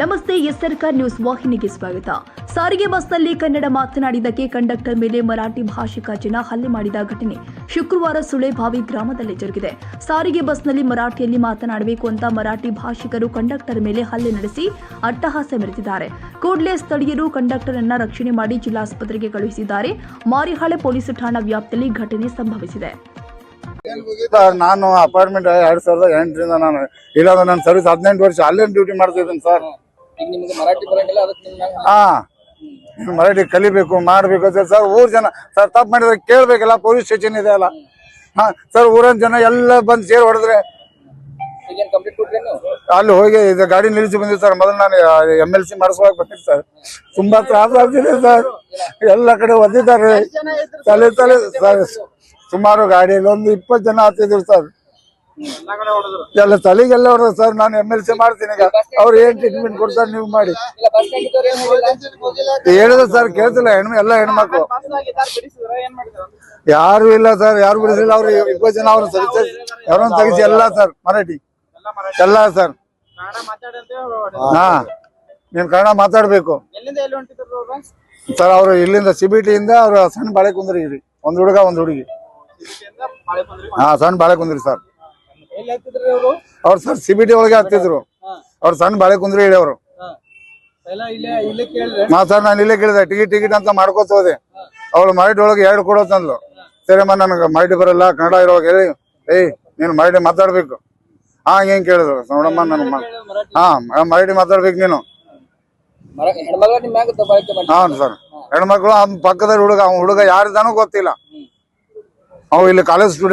ನಮಸ್ತೆ ಎಸ್ ಸರ್ಕಾರ್ ನ್ಯೂಸ್ ವಾಹಿನಿಗೆ ಸ್ವಾಗತ. ಸಾರಿಗೆ ಬಸ್ನಲ್ಲಿ ಕನ್ನಡ ಮಾತನಾಡಿದ್ದಕ್ಕೆ ಕಂಡಕ್ಟರ್ ಮೇಲೆ ಮರಾಠಿ ಭಾಷಿಕ ಜನ ಹಲ್ಲೆ ಮಾಡಿದ ಘಟನೆ. ಶುಕ್ರವಾರ ಸುಳೆಭಾವಿ ಗ್ರಾಮದಲ್ಲಿ ಜರುಗಿದೆ. ಸಾರಿಗೆ ಬಸ್ನಲ್ಲಿ ಮರಾಠಿಯಲ್ಲಿ ಮಾತನಾಡಬೇಕು ಅಂತ ಮರಾಠಿ ಭಾಷಿಕರು ಕಂಡಕ್ಟರ್ ಮೇಲೆ ಹಲ್ಲೆ ನಡೆಸಿ ಅಟ್ಟಹಾಸ ಮೆರೆದಿದ್ದಾರೆ. ಕೂಡಲೇ ಸ್ಥಳೀಯರು ಕಂಡಕ್ಟರ್ ಅನ್ನ ರಕ್ಷಣೆ ಮಾಡಿ ಜಿಲ್ಲಾಸ್ಪತ್ರೆಗೆ ಕಳುಹಿಸಿದ್ದಾರೆ. ಮಾರಿಹಾಳೆ ಪೊಲೀಸ್ ಠಾಣಾ ವ್ಯಾಪ್ತಿಯಲ್ಲಿ ಘಟನೆ ಸಂಭವಿಸಿದೆ. ಸರ್ ನಾನು ಅಪಾರ್ಟ್ಮೆಂಟ್ ಎರಡ್ ಸಾವಿರದ ಎಂಟರಿಂದ ನಾನು ಇಲ್ಲಾಂದ್ರೆ ನಾನು ಸರ್ವಿಸ್ ಹದಿನೆಂಟು ವರ್ಷ ಅಲ್ಲೇ ಡ್ಯೂಟಿ ಮಾಡ್ತಿದ್ದೀನಿ ಸರ್ ಹಾ. ಮರಾಠಿ ಕಲಿಬೇಕು ಮಾಡ್ಬೇಕು. ಅಂತ ಸರ್ ಊರ್ ಜನ ಸರ್ ತಪ್ಪು ಮಾಡಿದ್ರೆ ಕೇಳ್ಬೇಕಲ್ಲ ಪೊಲೀಸ್ ಸ್ಟೇಷನ್ ಇದೆ ಅಲ್ಲ. ಹಾ ಸರ್ ಊರಿನ ಜನ ಎಲ್ಲ ಬಂದು ಸೇರ್ ಹೊಡೆದ್ರೆ? ಅಲ್ಲಿ ಹೋಗಿ ಇದು ಗಾಡಿ ನಿಲ್ಲಿಸಿ ಬಂದಿದ್ದೆ ಸರ್ ಮೊದಲು ನಾನು ಎಂ ಎಲ್ ಸಿ ಮಾಡಿಸುವಾಗ ಬಂದಿದ್ದೆ ಸರ್. ತುಂಬಾ ತ್ರಾಸ ಆಗ್ತಿದೆ ಸರ್. ಎಲ್ಲ ಕಡೆ ಒದ್ದಿದ್ದಾರೆ. ತಲೆ ತಲೆ ಸರ್ ಸುಮಾರು ಗಾಡಿಯಲ್ಲಿ ಒಂದು ಇಪ್ಪತ್ತು ಜನ ಹತ್ತಿದ್ರು ಸರ್. ಎಲ್ಲ ತಲೆಗೆಲ್ಲ ಹೊಡೆದ್ರು ಸರ್, ನಾನು ಎಂ ಎಲ್ ಸಿ ಮಾಡ್ತೀನಿ ಈಗ. ಅವ್ರು ಏನ್ ಟ್ರೀಟ್ಮೆಂಟ್ ಕೊಡ್ತಾರೆ ನೀವು ಮಾಡಿ. ಹೇಳಿದ್ರು ಸರ್ ಕೇಳ್ತಿಲ್ಲ ಹೆಣ್ಮ ಎಲ್ಲ ಹೆಣ್ಮಕ್ಳು. ಯಾರು ಇಲ್ಲ ಸರ್, ಯಾರು ಬಿಡಿಸಿಲ್ಲ. ಅವ್ರು ಜನ ಅವ್ರು ಸರಿ ಯಾರನ್ನ ತೆಗಿಸಿ ಎಲ್ಲ ಸರ್, ಮರಾಠಿ. ಎಲ್ಲ ಸರ್. ಹಾ. ನೀನ್ ಕನ್ನಡ ಮಾತಾಡ್ಬೇಕು. ಸರ್, ಅವ್ರು ಇಲ್ಲಿಂದ ಇಂದ ಅವ್ರು ಸಣ್ಣ ಬಾಳೆ ಕುಂದ್ರಿ ಒಂದ್ ಹುಡುಗ, ಒಂದ್ ಹುಡುಗಿ. ಹಾ, ಸಣ್ಣ ಬಾಳೆ ಕುಂದ್ರಿ ಸರ್. ಅವರು? ಸರ್ ಸಿಬಿಟಿ ಒಳಗೆ ಹಾಕ್ತಿದ್ರು. ಅವ್ರ ಸಣ್ಣ ಬಾಳೆ ಕುಂದ್ರಿ ಕೇಳಿದ್ರೆ? ಮಾ ಸರ್ ನಾನು ಇಲ್ಲೇ ಕೇಳಿದೆ. ಟಿಕೆಟ್ ಟಿಕೆಟ್ ಅಂತ ಮಾಡ್ಕೋತ ಹೋದೆ. ಅವಳು ಮರಾಠಿ ಒಳಗೆ ಎರಡು ಕೊಡೋತಂದ್ಲು. ಮಾ ನನಗೆ ಮರಾಠಿ ಬರಲ್ಲ ಕನ್ನಡ ಇರೋವಾಗ ಹೇಳಿ. ಏಯ್ ನೀನು ಮರಾಠಿ ಮಾತಾಡ್ಬೇಕು. ಹಾ ಹೆಂಗ್ ಕೇಳಿದ್ರು. ನೋಡಮ್ಮ ನನ್ ಹಾ ಮರಾಠಿ ಮಾತಾಡ್ಬೇಕು ನೀನು. ಮರ ಹೆಣ್ಮಗಳ ನಿಮ್ಮ ಮ್ಯಾಗ ದಬ್ಬಾಳಿಕೆ ಮಾಡಿ ಹಾ ಸರ್. ಹೆಣ್ಮಕ್ಳು ಅವ್ನ ಪಕ್ಕದ ಹುಡುಗ ಅವ್ನ ಹುಡುಗ ಯಾರಿದಾನೋ ಗೊತ್ತಿಲ್ಲ. ಅವ್ ಇಲ್ಲಿ ಕಾಲೇಜ್ ಸ್ಟೂಡೆಂಟ್